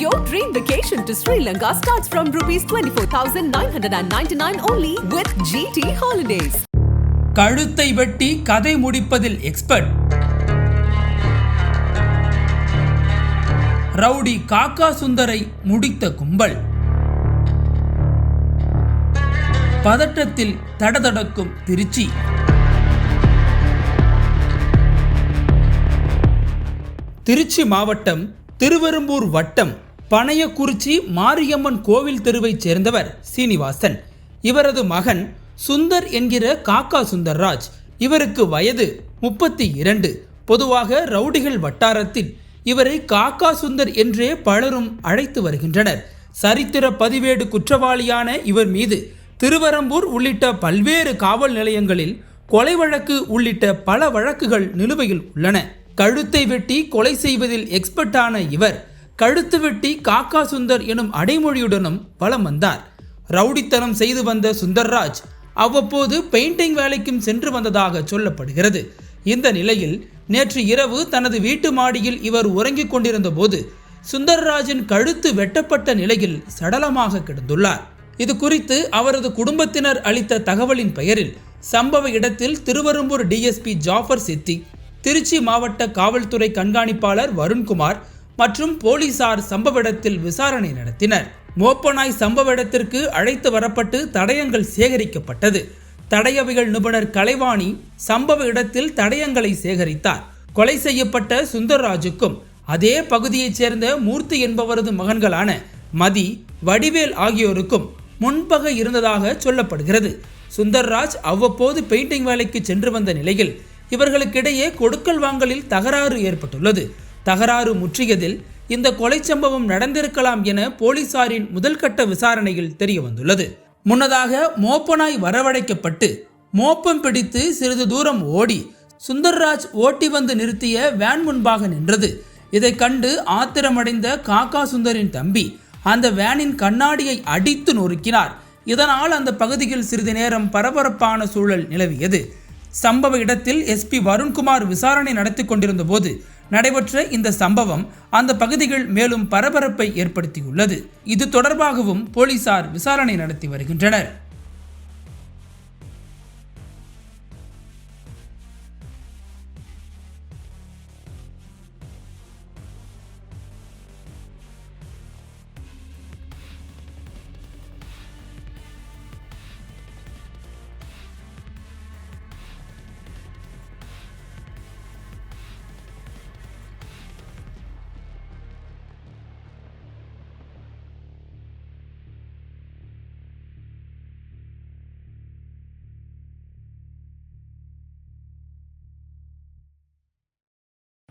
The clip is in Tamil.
Your dream vacation to Sri Lanka starts from rupees 24,999 only with GT Holidays. கழுத்தை வெட்டி கதை முடிப்பதில் எக்ஸ்பர்ட் ரவுடி காக்கா சுந்தரை முடித்த கும்பல். பதற்றத்தில் தடதடக்கும் திருச்சி. திருச்சி மாவட்டம் திருவெரும்பூர் வட்டம். பனையக்குறிச்சி மாரியம்மன் கோவில் தெருவைச் சேர்ந்தவர் சீனிவாசன். இவரது மகன் சுந்தர் என்கிற காக்கா சுந்தர்ராஜ். இவருக்கு வயது முப்பத்தி இரண்டு. பொதுவாக ரவுடிகள் வட்டாரத்தில் இவரை காக்கா சுந்தர் என்றே பலரும் அழைத்து வருகின்றனர். சரித்திர பதிவேடு குற்றவாளியான இவர் மீது திருவரம்பூர் உள்ளிட்ட பல்வேறு காவல் நிலையங்களில் கொலை வழக்கு உள்ளிட்ட பல வழக்குகள் நிலுவையில் உள்ளன. கழுத்தை வெட்டி கொலை செய்வதில் எக்ஸ்பர்ட்டான இவர் கழுத்து வெட்டி காக்கா சுந்தர் எனும் அடைமொழியுடனும் வலம் வந்தார். ரவுடித்தனம் செய்து வந்த சுந்தர்ராஜ் அவ்வப்போது பெயிண்டிங் வேலைக்கும் சென்று வந்ததாக சொல்லப்படுகிறது. இந்த நிலையில் நேற்று இரவு தனது வீட்டு மாடியில் இவர் உறங்கிக் கொண்டிருந்த போது சுந்தர்ராஜின் கழுத்து வெட்டப்பட்ட நிலையில் சடலமாக கிடந்துள்ளார். இது குறித்து அவரது குடும்பத்தினர் அளித்த தகவலின் பெயரில் சம்பவ இடத்தில் திருவரும்பூர் டிஎஸ்பி ஜாஃபர் சித்திக் திருச்சி மாவட்ட காவல்துறை கண்காணிப்பாளர் வருண்குமார் மற்றும் போலீசார் சம்பவ இடத்தில் விசாரணை நடத்தினர். மோப்பனாய் சம்பவ இடத்திற்கு அழைத்து வரப்பட்டு தடயங்கள் சேகரிக்கப்பட்டது. தடயவியல் நிபுணர் கலைவாணி சம்பவ இடத்தில் தடயங்களை சேகரித்தார். கொலை செய்யப்பட்ட சுந்தர்ராஜுக்கும் அதே பகுதியைச் சேர்ந்த மூர்த்தி என்பவரது மகன்களான மதி வடிவேல் ஆகியோருக்கும் முன்பகை இருந்ததாக சொல்லப்படுகிறது. சுந்தர்ராஜ் அவ்வப்போது பெயிண்டிங் வேலைக்கு சென்று வந்த நிலையில் இவர்களுக்கிடையே கொடுக்கல் வாங்கலில் தகராறு ஏற்பட்டுள்ளது. தகராறு முற்றியதில் இந்த கொலை சம்பவம் நடந்திருக்கலாம் என போலீசாரின் முதல்கட்ட விசாரணையில் தெரிய வந்துள்ளது முன்னதாக மோப்பனாய் வரவழைக்கப்பட்டு மோப்பம் பிடித்து சிறிது தூரம் ஓடி சுந்தர்ராஜ் ஓட்டி வந்து நிறுத்திய வேன் முன்பாக நின்றது. இதை கண்டு ஆத்திரமடைந்த காக்கா சுந்தரின் தம்பி அந்த வேனின் கண்ணாடியை அடித்து நொறுக்கினார். இதனால் அந்த பகுதியில் சிறிது நேரம் பரபரப்பான சூழல் நிலவியது. சம்பவ இடத்தில் எஸ்பி வருண்குமார் விசாரணை நடத்தி கொண்டிருந்த போது நடைபெற்ற இந்த சம்பவம் அந்த பகுதிகள் மேலும் பரபரப்பை ஏற்படுத்தியுள்ளது. இது தொடர்பாகவும் போலீசார் விசாரணை நடத்தி வருகின்றனர்.